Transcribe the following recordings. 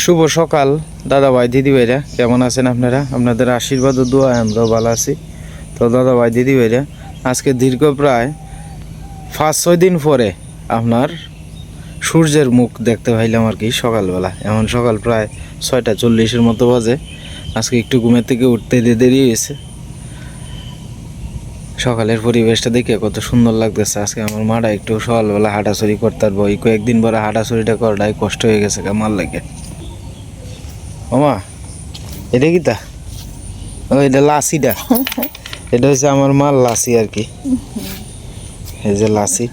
শুভ সকাল দাদা ভাই দিদি ভাইরা কেমন আছেন আপনারা? আপনাদের আশীর্বাদ ও দোয়া, আমরাও ভালো আছি। তো দাদা ভাই দিদি ভাইরা আজকে দীর্ঘ প্রায় পাঁচ, ছয় দিন পরে আপনার সূর্যের মুখ দেখতে পাইলাম আর কি সকালবেলা। এমন সকাল প্রায় ছয়টা চল্লিশের মতো বাজে। আজকে একটু ঘুমের থেকে উঠতে দেরি হয়েছে। সকালের পরিবেশটা দেখে কত সুন্দর লাগতেছে। আজকে আমার মাটা একটু সকালবেলা হাঁটাচুরি করতে পারব। এই কয়েকদিন পরে হাঁটাচুরিটা করাটাই কষ্ট হয়ে গেছে আমার লাগে। ওমা এটা কি তা ও, এটা লাসিটা এটা হচ্ছে আমার মার লাসি আর কি। এই যে লাসি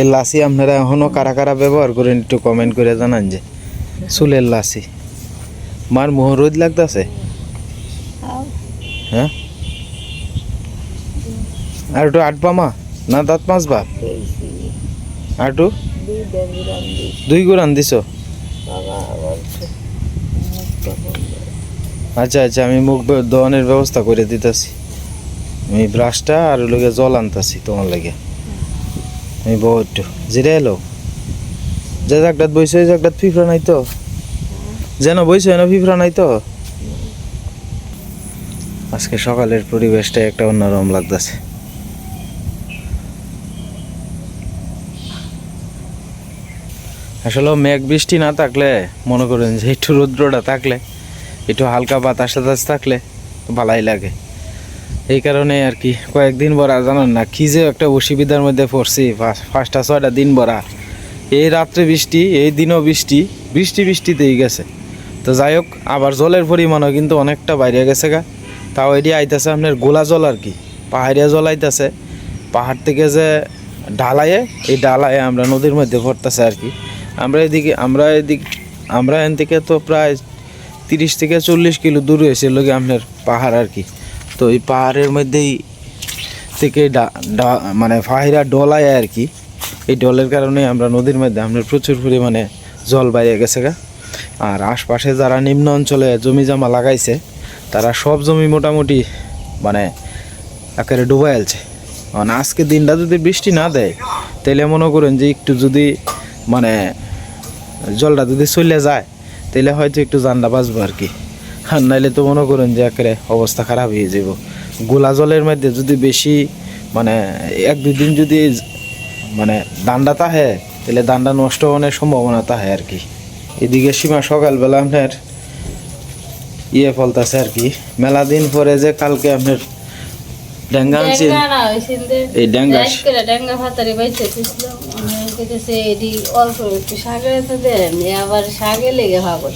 এই লাসি আপনারা এখনও কারা কারা ব্যবহার করেন একটু কমেন্ট করে জানান যে। চুলের লাসি মার মোহ রোদ লাগতেছে? হ্যাঁ? আর একটু আট মা, না দাঁত পাঁচবা আর একটু দুই গুড়ান দিছ? আচ্ছা আচ্ছা আমি মুখ ধোয়ানোর ব্যবস্থা করে দিতেছি। আমি ব্রাশটা আর লোকে জল আনতাছি তোমার লাগে। আমি বহু একটু। জিরে এলো? যে জায়গাটাত বইছে, ওই জায়গাটাত ফিফরা নাই তো? যেন বইছে এন ফিফরা নাই তো? আজকে সকালের পরিবেশটা একটা অন্যরকম লাগতেছে। আসলে মেঘ বৃষ্টি না থাকলে, মনে করেন যে একটু রৌদ্রটা থাকলে একটু হালকা বাতাস টাতাস থাকলে ভালাই লাগে। এই কারণে আর কি, কয়েকদিন বরা জানেন না, কি যে একটা অসুবিধার মধ্যে পড়ছি পাঁচটা, ছয়টা দিন বরা এই রাত্রে বৃষ্টি, এই দিনও বৃষ্টি বৃষ্টি বৃষ্টিতেই গেছে। তো যাই হোক, আবার জলের পরিমাণও কিন্তু অনেকটা বাইরে গেছে গা। তাও এটি আইতেছে আপনার গোলা জল আর কি, পাহাড়িয়া জল আইতেছে। পাহাড় থেকে যে ঢালায়ে এই ঢালায়ে আমরা নদীর মধ্যে পড়তেছে আর কি। আমরা এদিকে, আমরা এদিক, আমরা এন থেকে তো প্রায় তিরিশ থেকে চল্লিশ কিলো দূরে হয়েছে লোকে আপনার পাহাড় আর কি। তো এই পাহাড়ের মধ্যেই থেকে মানে পাহাড়া ডলায় আর কি। এই ডলের কারণে আমরা নদীর মধ্যে আপনার প্রচুর পরিমাণে জল বাইরে গেছে গা। আর আশপাশে যারা নিম্ন অঞ্চলে জমি জমা লাগাইছে, তারা সব জমি মোটামুটি মানে একেবারে ডুবাই আলছে। মানে আজকে দিনটা যদি বৃষ্টি না দেয় তাহলে মনে করেন যে একটু যদি মানে জলটা যদি চলে যায় তাহলে হয়তো একটু জানটা বাঁচবো আর কি। আর নাইলে তো মনে করেন যে একেবারে অবস্থা খারাপ হয়ে যাব গোলা জলের মধ্যে যদি বেশি মানে এক দুই দিন যদি মানে দান্ডা তাহে তাহলে দান্ডা নষ্ট হওয়ার সম্ভাবনা তাহে আর কি। এদিকে সীমা সকালবেলা আপনার ইয়ে ফলতাছে আর কি। মেলা দিন পরে যে কালকে আপনার ডেঙ্গা আনছি। ডেঙ্গা না হইছিল যে এই ডেঙ্গা অল্প একটু শাকে তো দেন আবার শাকে লেগে ভাগো।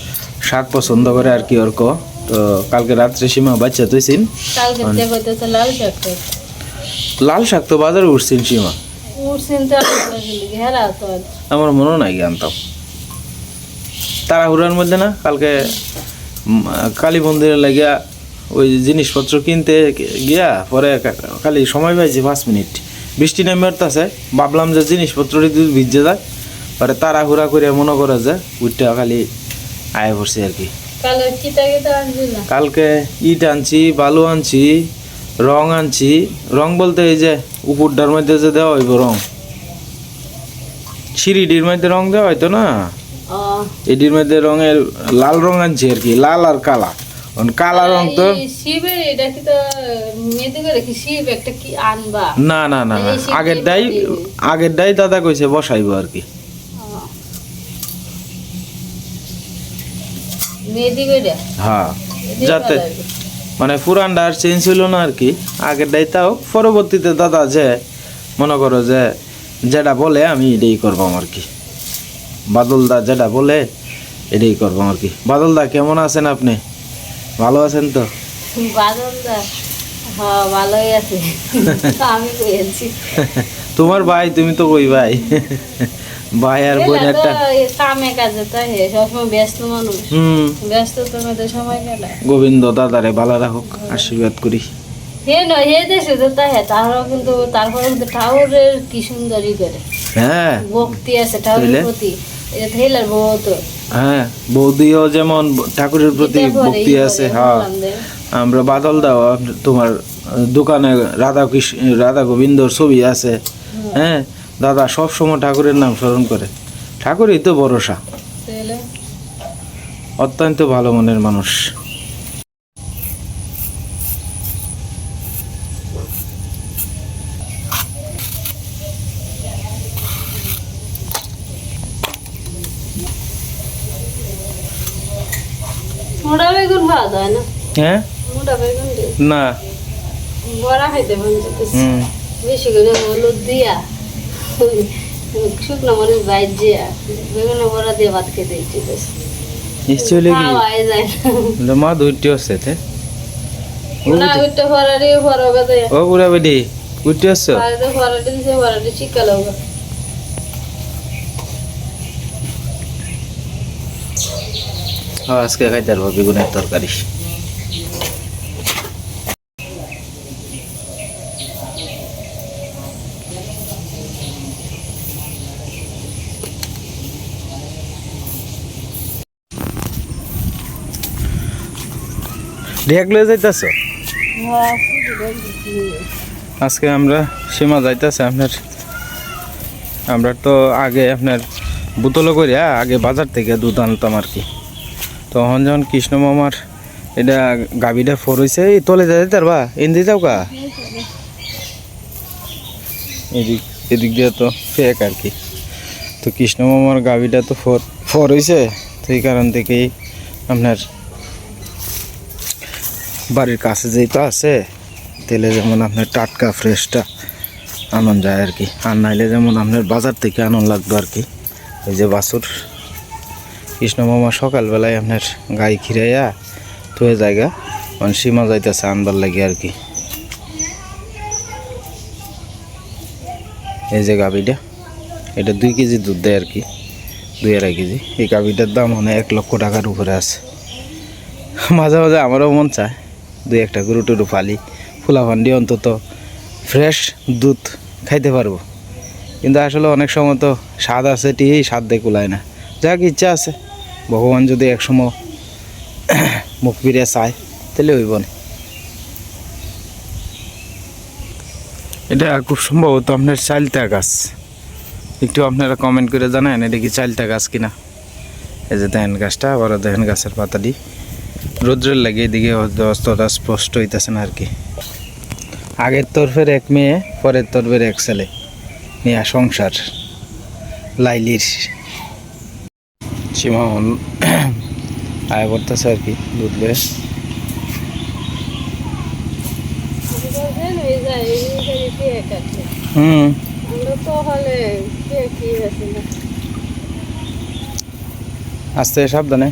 শাক পছন্দ করে আর কি অর্ক তো কালকে রাত্রে সীমা বাচ্চা তুইছিন কালকে দিয়ে লাল শাক লাল শাক তো বাজারে উঠছিন সীমা। উঠছেন তো হেরা তো আমার মনে নাই জানতাম তাড়াহুড়ার মধ্যে না কালকে কালী মন্দিরে লাগিয়া ওই জিনিসপত্র কিনতে গিয়া পরে কা- খালি সময় পাইছি পাঁচ মিনিট। বৃষ্টি নেমে উঠতেছে ভাবলাম যে জিনিসপত্র যদি ভিজে যায় পরে তাড়াহুড়া করে মনে করে যে উঠটা খালি আয় পড়ছে আর কি। কালকে ইট আনছি বালু আনছি রং আনছি। রং বলতে এই যে উপরটার মধ্যে যে দেওয়া হইব রং। সিঁড়িটির মধ্যে রং দেওয়া হয়তো না? এটির মধ্যে রঙের লাল রং আনছি আর কি লাল আর কালা। কালা রং তো। না না না আগের দিন আগের ডাই দাদা কইছে বসাইবো আর কি। হ্যাঁ। যাতে মানে পুরানটা আর চেঞ্জ হইল না আর কি। আগের ডাই তাও পরবর্তীতে দাদা যে মনে করো যে যেটা বলে আমি এটাই করব আর কি। বাদলদা যেটা বলে এটাই করব আর কি। বাদলদা কেমন আছেন আপনি? ভালো আছেন তো? হ্যাঁ ভালোই আছে। আমি কইছি তোমার ভাই তুমি তো কই ভাই? ভাই আর বোন একটা। এই কামে কাজে তো হে সবসময় ব্যস্ত মানুষ। হুম। ব্যস্ত তো সময় কাটায়। গোবিন্দ দাদারে ভালো রাখুক আশীর্বাদ করি। হে নয় হে দেশে তো তাই হে তারও কিন্তু তারপরে কিন্তু ঠাকুরের কি সুন্দরই করে। হ্যাঁ। ভক্তি আছে প্রতি। হ্যাঁ বৌদিও যেমন ঠাকুরের প্রতি ভক্তি আছে হা হ্যাঁ। আমরা বাদল দাও তোমার দোকানে রাধা কৃষ্ণ রাধা গোবিন্দর ছবি আছে হ্যাঁ। দাদা সব সময় ঠাকুরের নাম স্মরণ করে। ঠাকুরই তো ভরসা? অত্যন্ত ভালো মনের মানুষ মোটা বেগুন খাওয়া যায় না হ্যাঁ না। বড়া খাইতে হুম। বেশি করে হলুদ দিয়া শুকনো মরিচ বাইর দিয়া বেগুন বড়া দিয়ে ভাত খেতে ইচ্ছে করছে। নিশ্চয়ই কি? মা দুইটি হচ্ছে তে। না ওইটা ফরারি ফরাবে ও বুড়া বেডি উঠতে আসছো? বাড়িতে ফরাটি দিছে ফরাটি শিক্ষা লাগবে ও, আজকে খাইতে পারব বেগুনের তরকারি। লয়ে যাইতেছ? আজকে আমরা সীমা যাইতেছে আপনার আমরা তো আগে আপনার বোতলও করি হ্যাঁ, আগে বাজার থেকে দুধ আনতাম আর কি। তখন যখন কৃষ্ণ মামার এটা গাবিটা ফোর হয়েছে এই তলে যাই তার বা এনদি যাও কা এদিক এদিক দিয়ে তো ফেক আর কি। তো কৃষ্ণ মামার গাবিটা তো ফোর ফোর হয়েছে তো এই কারণ থেকেই আপনার বাড়ির কাছে যেই তো আছে তেলে যেমন আপনার টাটকা, ফ্রেশটা আনন যায় আর কি। আর নাইলে যেমন আপনার বাজার থেকে আনন লাগতো আর কি। ওই যে বাছুর। কৃষ্ণ মামা সকালবেলায় আপনার গাই খিরাইয়া তুয়ে জায়গা মানে সীমা যাইতেছে আনবার লাগে আর কি। এই যে গাভিটা, এটা দুই কেজি দুধ দেয় আর কি, দুই আড়াই কেজি। এই গাভিটার দাম মানে এক লক্ষ টাকার উপরে আছে। মাঝে মাঝে আমারও মন চায়, দুই একটা গরু টুরু ফালি ফুলা ফান্ডি অন্তত ফ্রেশ দুধ খাইতে পারব। কিন্তু আসলে অনেক সময় তো স্বাদ আছে টিই স্বাদ দিয়ে কুলায় না। যাক, ইচ্ছা আছে। ভগবান যদি একসময় মুখ ফিরে চায়, তাহলে হইব না। এটা খুব সম্ভবত আপনার চালতা গাছ। একটু আপনারা কমেন্ট করে জানান এটা কি চালতা গাছ কিনা? এই যে দেখেন গাছটা আবার দেখেন গাছের পাতা পাতাটি। রৌদ্রের লাগে এদিকে অস্তটা স্পষ্ট হইতেছে না আর কি আগের তরফের এক মেয়ে, পরের তরফের এক ছেলে। নিয়া সংসার, লাইলির সীমা আয় করতেছে আর কি দুধ বেশ হুম। আস্তে, সাবধানে।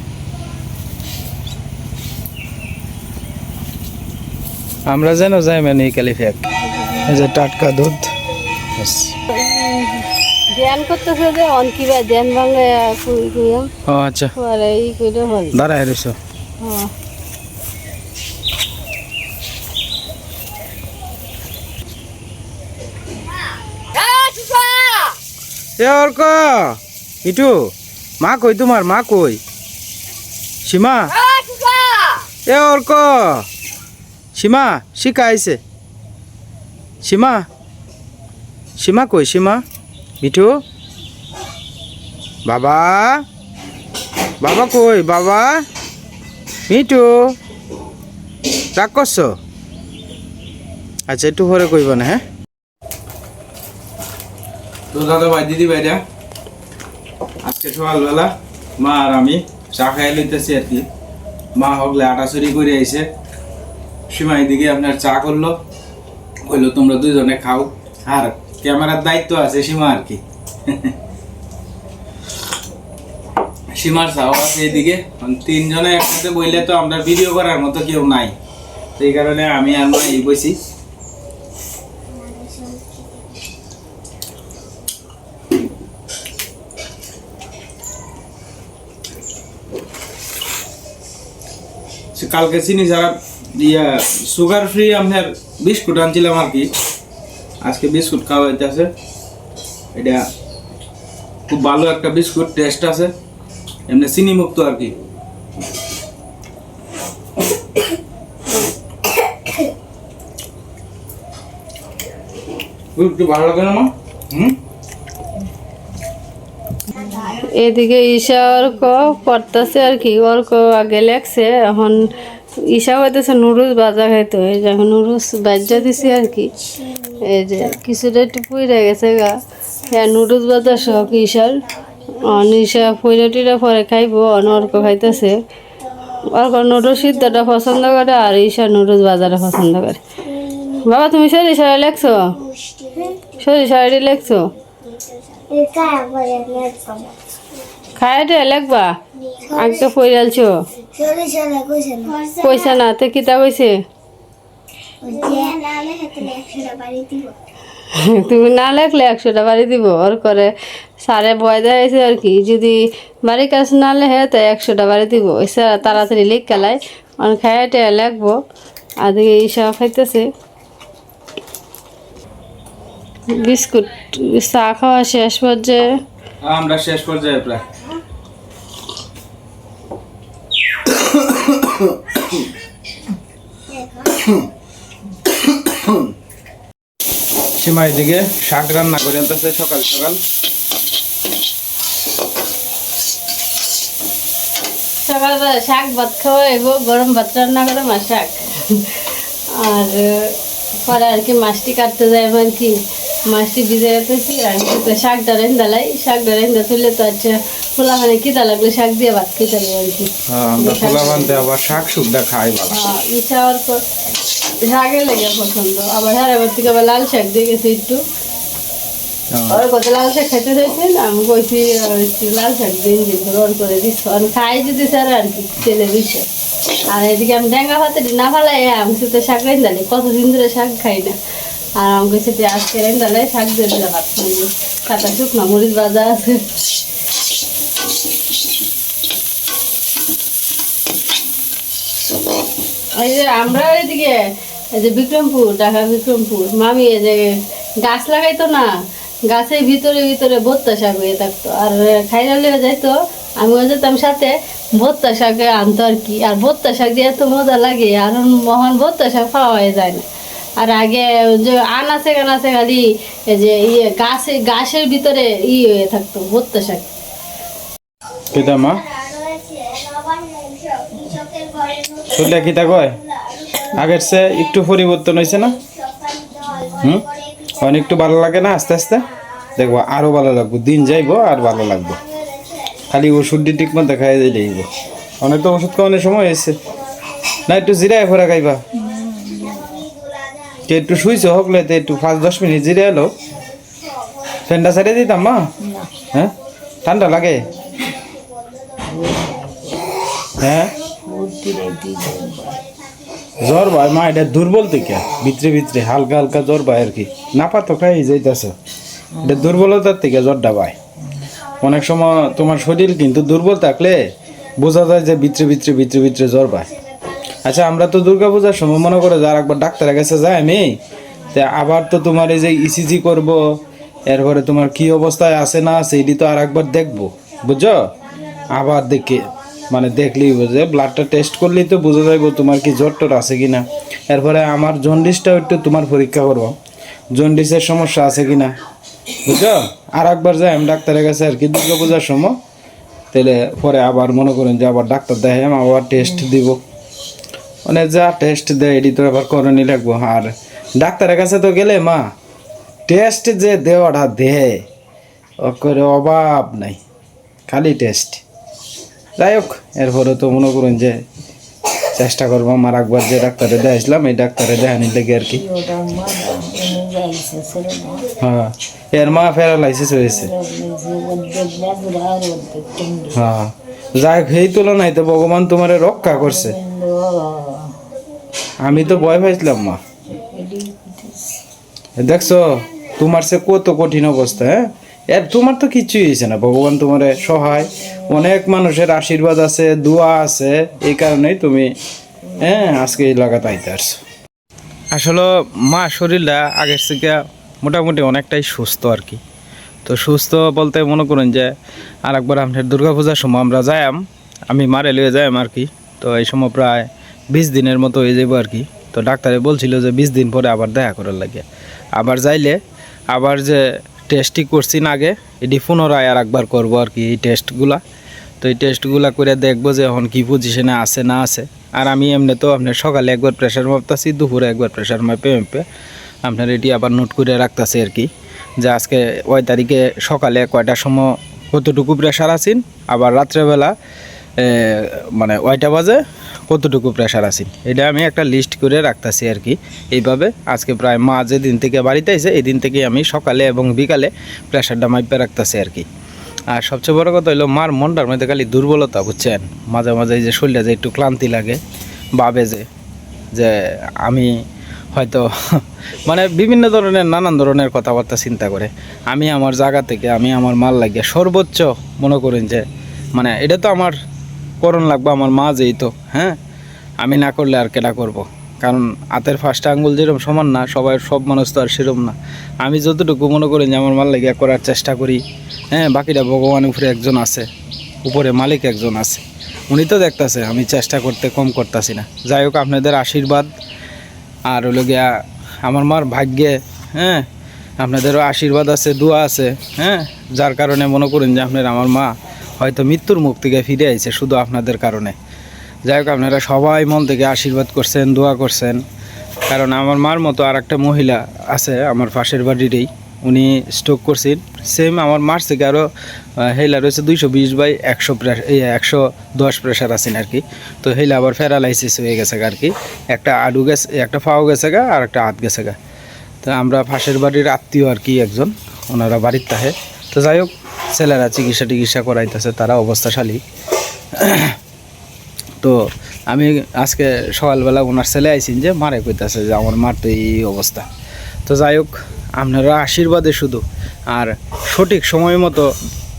আমরা যেন যাই মানে এই ক্যালিফ্যাক এই যে টাটকা দুধ। ধ্যান করতেছে যে অন কিবা ধ্যান ভাঙে কুই কুইম ও আচ্ছা। পরে ই কইলে হল। দাঁড়ায় রয়েছ হ্যাঁ। এ অর্ক! ইটু মা কই তোমার? মা কই? সীমা? এ অর্ক! সীমা শিকা আইছে। সীমা? সীমা কই? সীমা? মিঠু? বাবা? বাবা কই? বাবা? মিঠু? রাগ করছ? আচ্ছা একটু পরে কইব না হ্যাঁ? তো দাদা ভাই, দিদি ভাইরা, আজকে সকালবেলা মা আর আমি চা খাই লইতেছি আর কি। মা হগলে আটা চুরি করে আইছে। সীমা এদিকে আপনার চা করল। কইলো, তোমরা দুজনে খাও, আর ক্যামেরার দায়িত্ব আছে, সীমা আর কি। সীমার চাও আছে এদিকে। তিনজনে একসাথে বইলে তো আমরা ভিডিও করার মতো কেউ নাই। সেই কারণে আমি আর মা এই বসি কালকে চিনি যারা, ইয়া সুগার ফ্রি আপনার বিস্কুট আনছিলাম আর কি। আজকে বিস্কুট খাওয়া হইতেছে এটা খুব ভালো একটা বিস্কুট, টেস্ট আছে। এমনি চিনি মুক্ত আর কি। একটু ভালো লাগে না হুম? এদিকে ঈশা অর্ক পড়তেছে আর কি। অর্ক আগে লেখছে, এখন ঈশা হইতেছে নুডলস বাজা খাইতে এই যে এখন নুডলস বাজা দিছি আর কি। এই যে কিছুটা একটু পুইরা গেছে গা। হ্যাঁ নুডলস ভাজা শখ ঈশার অন ঈশা পুইরা টুইরা পরে খাইবো অন অর্ক খাইতেছে অর্ক নুডলস সিদ্ধটা পছন্দ করে আর ঈশা নুডলস ভাজাটা পছন্দ করে। বাবা তুমি সরি সারা লেখছো? সরি সারাটি লেখছো? খায়াটে লেখবা? আগে পড়ালছো পয়সা না তো কিতা কইছে? তুমি না লেখলে একশোটা বাড়ি দিব ওর করে সারে ভয় দেয়াইছে আর কি যদি বাড়ির কাছে না লেখে তো একশোটা বাড়ি দিব এসে তাড়াতাড়ি লিখ খেলায় অনেক খায়াটে লেখবো আর দিকে এইসব খাইতেছে বিস্কুট চা খাওয়া শেষ পর্যায়ে আমরা শেষ পর্যায়ে প্রায় সীমা এদিকে শাক রান্না করে আনতেছে সকাল সকাল। সকালবেলা শাক ভাত খাওয়া এবো গরম ভাত রান্না করে মাছ শাক। আর পরে আর কি মাছটি কাটতে যায় আর কি মাছটি ভিজে যেতেছি আর তো শাকটা রেন্দালাই শাকটা রেন্দা তুললে তো আচ্ছা খোলা মানে কিতা লাগলে শাক দিয়ে ভাত খেতে আর কি হ্যাঁ, আবার শাক সুবিধা খাই ভালো। হ্যাঁ, ইচ্ছা শাকের লেগে পছন্দ। আবার হ্যাঁ এবার থেকে আবার লাল শাক দিয়ে গেছি একটু। ওর কত লাল শাক খাইতে চাইছেন আমি কইছি একটু লাল শাক দিন দিন করে দিচ্ছ। আমি খাই যদি স্যার আর কি ছেলে বিষয়। আর এদিকে আমি ডেঙ্গা ভাতে না ফালাই আমি শুধু শাক রেন্দালি কতদিন ধরে শাক খাই না। আর আমি কইছি আজকে রেন্দালে শাক দিয়ে দিলে ভাত খাই সাদা শুকনো মরিচ ভাজা আছে। আমরা এদিকে, এই যে বিক্রমপুর, ঢাকা বিক্রমপুর। মামি, এই যে গাছ লাগাইতো না, গাছের ভিতরে ভিতরে ভত্তা শাক হয়ে থাকতো। আর খাইলা লেগে যাইতো, আমিও যেতাম সাথে ভত্তা শাক আনতো আর কি। আর ভত্তা শাক দিয়ে এত মজা লাগে, আর মহান ভত্তা শাক পাওয়া যায় না। আর আগে যে আনাচে কানাচে খালি এই যে ইয়ে গাছে, গাছের ভিতরে ই হয়ে থাকতো ভত্তা শাক। কিতা মা শুনলে কিতা কয়? আগের সে একটু পরিবর্তন হয়েছে না? হুম? অনেক একটু ভালো লাগে না আস্তে আস্তে? দেখব, আরও ভালো লাগবো। দিন যাইবো আর ভালো লাগবে। খালি ওষুধটি ঠিক মতো খাই দিলেইব অনেক তো ওষুধ খাওয়ানোর সময় এসছে না, একটু জিরায় ফোরা খাইবা। কে একটু শুইছো, হকলে তো একটু পাঁচ, দশ মিনিট জিরে এলো ফ্যানটা ছাড়িয়ে দিতাম, মা? হ্যাঁ? ঠান্ডা লাগে? হ্যাঁ? জ্বর ভাই, মা, এটা দুর্বল থেকে। ভিতরে ভিতরে, হালকা হালকা জ্বর ভাই আর কি। নাপা তো খাই যাইতেছে। এটা দুর্বলতার থেকে জ্বরটা ভাই। অনেক সময় তোমার শরীর কিন্তু দুর্বল থাকলে বোঝা যায় যে ভিতরে ভিতরে ভিতরে ভিতরে জ্বর ভাই। আচ্ছা আমরা তো দুর্গা পূজার সময় মনে করে যার একবার ডাক্তারের কাছে যাই আমি, তা আবার তো তোমার এই যে ইসিজি করব, এরপরে তোমার কি অবস্থায় আছে না আছে, এটি তো আর একবার দেখব, বুঝছ? আবার দেখে মানে দেখলেই বোঝে। ব্লাডটা টেস্ট করলেই তো বোঝা যাইব তোমার কি জ্বর টর আছে কি না এরপরে আমার জন্ডিসটাও একটু তোমার পরীক্ষা করব। জন্ডিসের সমস্যা আছে কি না বুঝছ? আর একবার যাই, আমি ডাক্তারের কাছে আর কি দুর্গা পূজার সময়। তাহলে পরে আবার মনে করেন যে আবার ডাক্তার দেখাম আবার টেস্ট দিব। মানে যা টেস্ট দেয় এটি তো আবার করণই লাগবো। আর ডাক্তারের কাছে তো গেলে, মা টেস্ট যে দেওয়াটা দেয় করে অভাব নাই। খালি টেস্ট যাই হোক এরপরে তো মনে করুন যে চেষ্টা করব আমার একবার যে ডাক্তারে দেখাইছিলাম এই ডাক্তারে দেখানির লেগে আর কি। হ্যাঁ এর মা প্যারালাইসিস হয়েছে। হ্যাঁ যাই হোক, এই তুলনায় তো ভগবান তোমারে রক্ষা করছে। আমি তো ভয় পাইছিলাম মা। দেখছ তোমার সে কত কঠিন অবস্থা হ্যাঁ? এর তোমার তো কিছুই হয়েছে না ভগবান তোমার সহায়। অনেক মানুষের আশীর্বাদ আছে, দোয়া আছে, এই কারণেই তুমি হ্যাঁ আজকে এই লাগাতে আইতে আসছো। আসলে মা শরীরটা আগের থেকে মোটামুটি অনেকটাই সুস্থ আর কি। তো সুস্থ বলতে মনে করুন যে আর একবার আপনার দুর্গা পূজার সময় আমরা যাইম আমি মারে লিয়ে যাইম আর কি। তো এই সময় প্রায় বিশ দিনের মতো হয়ে যাব আর কি। তো ডাক্তারে বলছিল যে বিশ দিন পরে আবার দেখা করার লাগে। আবার যাইলে, আবার যে টেস্টই করছি না আগে, এটি পুনরায় আর একবার করব আর কি এই টেস্টগুলা তো এই টেস্টগুলা করে দেখব যে এখন কী পজিশনে আছে না আছে। আর আমি এমনি তো আপনার সকালে একবার প্রেশার মাপতাছি, দুপুরে একবার প্রেশার মাপে মেপে আপনার এটি আবার নোট করে রাখতেছি আর কি। যে আজকে ওই তারিখে সকালে কয়টার সময় কতটুকু প্রেশার আছেন, আবার রাত্রেবেলা মানে ওইটা বাজে কতটুকু প্রেশার আছেন। এটা আমি একটা লিস্ট করে রাখতেছি আর কি। এইভাবে আজকে প্রায় মা যে দিন থেকে বাড়িতে এসে এই দিন থেকে আমি সকালে এবং বিকালে প্রেশারটা মাইপে রাখতেছি আর কি। আর সবচেয়ে বড় কথা হলো মার মনটার মধ্যে খালি দুর্বলতা, বুঝছেন? মাঝে মাঝে যে শরীরটা যে একটু ক্লান্তি লাগে, ভাবে যে যে আমি হয়তো মানে বিভিন্ন ধরনের, নানান ধরনের কথাবার্তা চিন্তা করে। আমি আমার জায়গা থেকে, আমি আমার মাল লাগিয়ে সর্বোচ্চ মনে করেন যে মানে এটা তো আমার করণ লাগবে, আমার মা যেই তো হ্যাঁ? আমি না করলে আর কেটা করব। কারণ হাতের ফার্স্ট আঙ্গুল যেরকম সমান না, সবাই সব মানুষ তো আর সেরকম না। আমি যতটুকু মনে করি যে আমার মাল লাগিয়ে করার চেষ্টা করি। হ্যাঁ বাকিটা ভগবান উপরে একজন আছে, উপরে মালিক একজন আছে। উনি তো দেখতাছে, আমি চেষ্টা করতে কম করতেছি না। যাই হোক, আপনাদের আশীর্বাদ। আর হলো গিয়া, আমার মার ভাগ্যে হ্যাঁ আপনাদেরও আশীর্বাদ আছে, দোয়া আছে। হ্যাঁ যার কারণে মনে করেন যে আপনার আমার মা হয়তো মৃত্যুর মুখ থেকে ফিরে আইছে, শুধু আপনাদের কারণে। যাই হোক, আপনারা সবাই মন থেকে আশীর্বাদ করছেন, দোয়া করছেন। কারণ আমার মার মতো আর একটা মহিলা আছে আমার পাশের বাড়িরই, উনি স্ট্রোক করছেন। সেম আমার মার থেকে আরও হেলা রয়েছে দুইশো বিশ বাই একশো একশো দশ প্রেশার আছেন আর কি। তো হেলা আবার প্যারালাইসিস হয়ে গেছে আর কি। একটা আডু গেছে একটা ফাও গেছে গা, আর একটা হাত গেছে গা। তো আমরা পাশের বাড়ির আত্মীয় আর কি একজন, ওনারা বাড়ির তাহে। তো যাই হোক, ছেলেরা চিকিৎসা টিকিৎসা করাইতেছে, তারা অবস্থাশালী। তো আমি আজকে সকালবেলা ওনার ছেলে আইসিন যে, মারে কইতাছে যে, আমার মার তো এই অবস্থা। তো যাই হোক, আপনারা আশীর্বাদে শুধু। আর সঠিক সময় মতো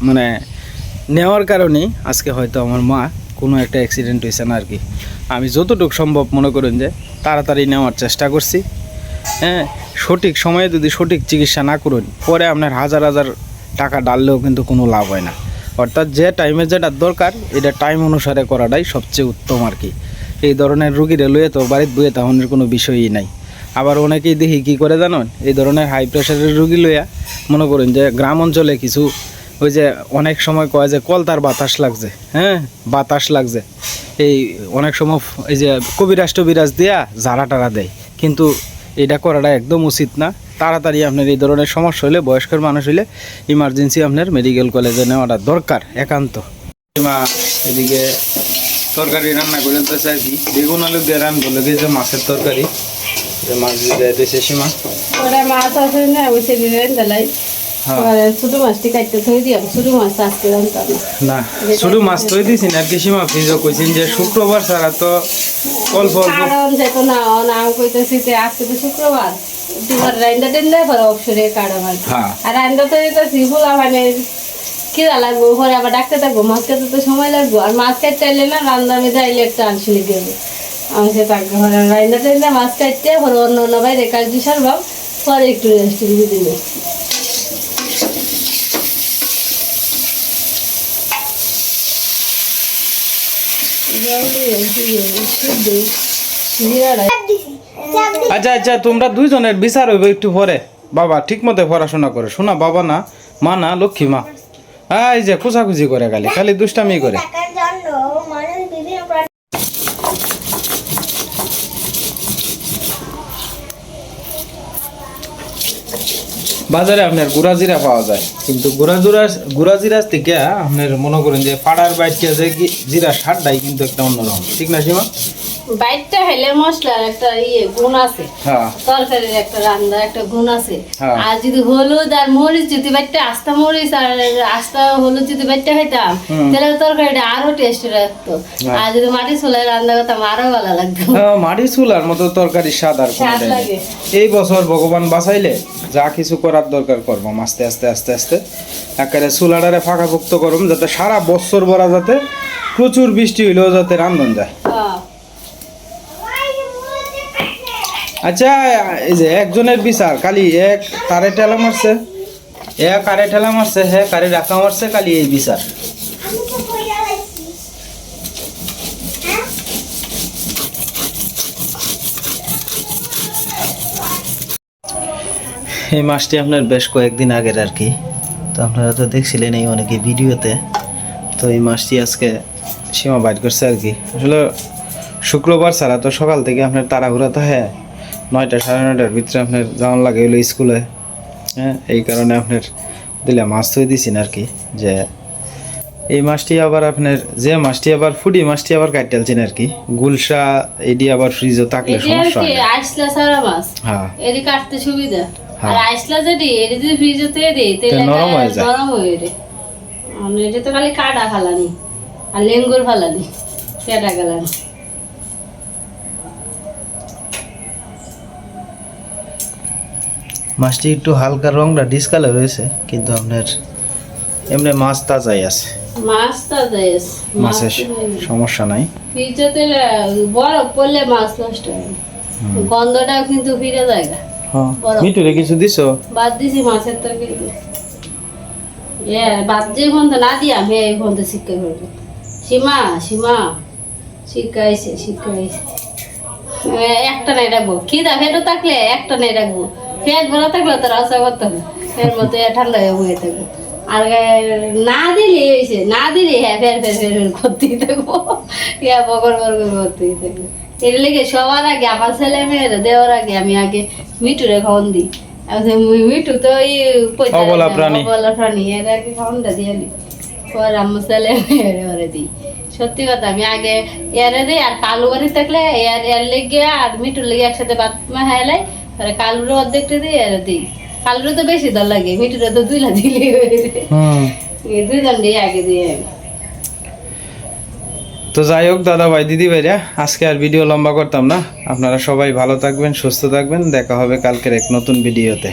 মানে নেওয়ার কারণেই আজকে হয়তো আমার মা কোনো একটা অ্যাক্সিডেন্ট হয়েছে না আর কি আমি যতটুকু সম্ভব মনে করেন যে, তাড়াতাড়ি নেওয়ার চেষ্টা করছি। হ্যাঁ সঠিক সময়ে যদি সঠিক চিকিৎসা না করুন, পরে আপনার হাজার হাজার টাকা ডাললেও কিন্তু কোনো লাভ হয় না। অর্থাৎ যে টাইমে যেটা দরকার, এটা টাইম অনুসারে করাটাই সবচেয়ে উত্তম আর কি। এই ধরনের রুগীরে লইয়ে তো বাড়ির বইয়ে তখনের কোনো বিষয়ই নাই। আবার অনেকেই দেখি কী করে জানেন এই ধরনের হাই প্রেশারের রুগী লইয়া মনে করেন যে গ্রাম অঞ্চলে কিছু ওই যে অনেক সময় কয় যে কলতার বাতাস লাগছে হ্যাঁ? বাতাস লাগছে। এই অনেক সময় এই যে কবিরাজ টবিরাজ দেয়া জারা টারা দেয়। কিন্তু এটা করাটা একদম উচিত না। তাড়াতাড়ি আপনার এই ধরনের সমস্যা হলে বয়স্কর মানুষ হলে ইমার্জেন্সি আপনার মেডিকেল কলেজে নেওয়াটা দরকার একান্ত। মা এদিকে তরকারি রান্না করে তো চাইছি। বেগুন আলু দিয়ে রান বলে যে মাছের তরকারি। যে মাছ দিয়ে দিয়েছে সীমা। ওরা মাছ আছে না ওই সেদিন ছোট মাছটি কাটতে থই দিয়াম ছোট মাছ আজকে না না শুধু মাছ তৈ দিছি না কি সীমা ফ্রিজও কইছেন যে শুক্রবার ছাড়া তো অল্প অল্প। কারণ যেত না নাম কইতেছি যে আজকে তো শুক্রবার। তোমার রাইন্দা টেন্দা পরে অবসরে কাড়া মাছ হ্যাঁ। আর রাইন্দা তো দিতেছি ফুলা মানে কিরা লাগবো পরে আবার ডাকতে থাকব মাছ কাটতে তো সময় লাগবো। আর মাছ কাটতে এলে না রান্না আমি যাইলে একটা সে রাইন্দা টেন্দা মাছ কাটতে পরে অন্য অন্য বাইরে কাটি সারবাম পরে একটু রেস্ট দিয়ে আচ্ছা আচ্ছা তোমরা দুইজনের বিচার হইবে একটু পরে। বাবা ঠিক মতো পড়াশোনা করে। শোনা, বাবা না, মা না, লক্ষ্মী মা। এই যে, খোঁচাখুচি করে খালি খালি দুষ্টামি করে টাকার জন্য মানুষ বিভিন্ন প্রাণী বাজারে আপনার গুড়া জিরা পাওয়া যায়। কিন্তু গুড়া জুরা, গুড়া জিরা থেকে আপনার মনে করেন যে পাড়ার বাইটকে যে জিরা সারটাই কিন্তু একটা অন্যরকম। ঠিক না, সীমা? বাইটটা হেলে মশলার একটা ইয়ে গুণ আছে। হ্যাঁ। তরকারির একটা রান্নার একটা গুণ আছে। হ্যাঁ। আর যদি হলুদ আর মরিচ যদি বাইটটা আস্তা মরিচ আর আস্তা হলুদ যদি বাইটটা খাইতাম তাহলে তরকারিটা আরও টেস্ট হ্যাঁ। আর যদি মাটি রান্না করতাম আরও ভালো লাগতো। মাটি চুলার মতো তরকারি স্বাদ আর। এই বছর ভগবান বাঁচাইলে যা কিছু করার দরকার করব। আস্তে আস্তে আস্তে আস্তে। একেবারে চুলাটারে ফাঁকাভুক্ত করব যাতে সারা বছর ভরা যাতে প্রচুর বৃষ্টি হইলেও যাতে রান্ধন যায় হ্যাঁ। আচ্ছা এই যে একজনের বিচার, কালি এক তারে ঠেলা মারছে, এ কারে ঠেলা মারছে, হে কারে রাখা মারছে, কালি এই বিচার। এই মাছটি আপনার বেশ কয়েকদিন আগের আর কি। তো আপনারা তো দেখছিলেন এই অনেকে ভিডিওতে। তো এই মাছটি আজকে সীমা বাইট করছে আর কি। আসলে শুক্রবার ছাড়া তো সকাল থেকে আপনার তাড়াহুড়া তো হ্যাঁ নয়টা সাড়ে নয়টার ভিতরে আপনার যাওয়ান লাগে হলো স্কুলে। হ্যাঁ এই কারণে আপনার দিলে মাছ থই দিছেন আর কি যে এই মাছটি আবার আপনার যে মাছটি আবার ফুডি মাছটি আবার কাটালছেন আর কি গুলশা এটি আবার ফ্রিজও থাকলে সমস্যা হয়। আইসলা সারা মাছ। হ্যাঁ। এটি কাটতে সুবিধা। হ্যাঁ। আর আইসলা যদি যদি ফ্রিজে তে দেই তাহলে নরম হয়ে যায়। নরম হয়ে রে মানে এটা তো খালি কাটা ফালানি আর লেঙ্গুর ফালানি পেটা গেলানি। মাছটি একটু হালকা রংটা ডিসকালার রয়েছে কিন্তু আপনার এমনি মাছ তাজাই আছে। মাছ তো দেশ মাছের সমস্যা নাই। ফ্রিজে তেলে বরফ পড়লে মাছ নষ্ট হয়। গন্ধটাও কিন্তু ফিরে যায় না। হ্যাঁ কিছু দিছো? বাদ দিছি মাছের তরকারি। এ বাদ তো না দিয়া ফোন তো শিক্ষা করবে। সীমা সীমা শিখাইছে এ, একটা নাই রাখব। খিদা ফেটও থাকলে একটা নাই রাখব। পেট ভরা থাকলে করতে হবে। ফের মতো ঠান্ডা হয়ে বয়ে থাকব। আর না দিলে হয়েছে না দিলে হ্যাঁ ফের ফের ফের ফের করতেই থাকব। ইয়া বকর বকর করতেই থাকব। এর লেগে সবার আগে আমার ছেলে মেয়েরা দেওয়ার আগে আমি আগে খাওয়ান দিই। তো ওই অবলা প্রাণী। অবলা প্রাণী এর আগে খাওয়ানটা দিয়ে দিই পর আমার ছেলে মেয়েরে ওরে দিই। সত্যি কথা আমি আগে এরে দিই আর কালু বাড়ি থাকলে এর এর লেগে আর মিঠুর লেগে একসাথে ভাত হেলাই আর কালুর অর্ধেকটা দিই আর দিই। কালুর তো বেশি দর লাগে মিঠুরে তো দুইলা দিলে এই দুই দিয়ে আগে দিয়ে তো যাই হোক দাদা ভাই দিদি ভাইরা আজকে আর ভিডিও লম্বা করতাম না। আপনারা সবাই ভালো থাকবেন সুস্থ থাকবেন। দেখা হবে কালকের এক নতুন ভিডিওতে।